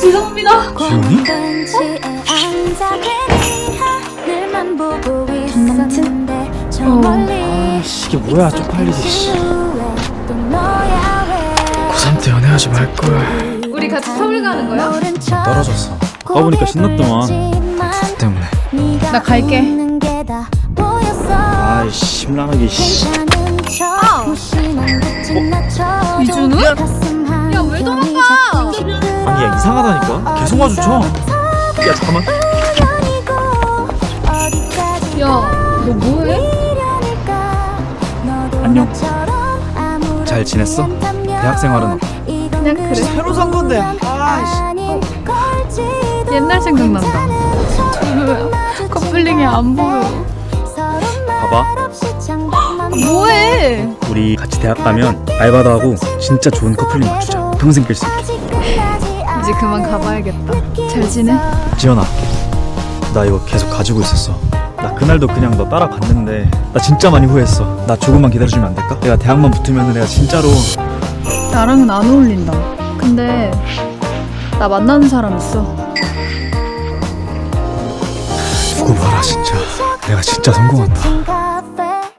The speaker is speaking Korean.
죄송합니다. 지훈이? 전남친? 어. 아씨 이게 뭐야 쪽팔리게 씨 고3 때 연애하지 말걸 우리 같이 서울 가는 거야? 떨어졌어 가보니까 신났더만 X 때문에 나 갈게. 아이 심란하게 씨 아! 이준우? 이상하다니까 계속 마주쳐 야 잠깐만 야, 너 뭐해? 안녕. 잘 지냈어? 대학 생활은 어때? 그냥 그래. 새로 산 건데 아이씨 옛날 생각난다. 별로야. 커플링이 안 보여. 봐봐 뭐해? 우리 같이 대학 가면 알바도 하고 진짜 좋은 커플링 맞추자 평생 낄 수 있게 이제 그만 가봐야겠다. 잘 지내? 지연아 나 이거 계속 가지고 있었어 나 그날도 그냥 너 따라갔는데 나 진짜 많이 후회했어 나 조금만 기다려주면 안 될까? 내가 대학만 붙으면 내가 진짜로 나랑은 안 어울린다. 근데 나 만나는 사람 있어. 두고 봐라 진짜 내가 진짜 성공한다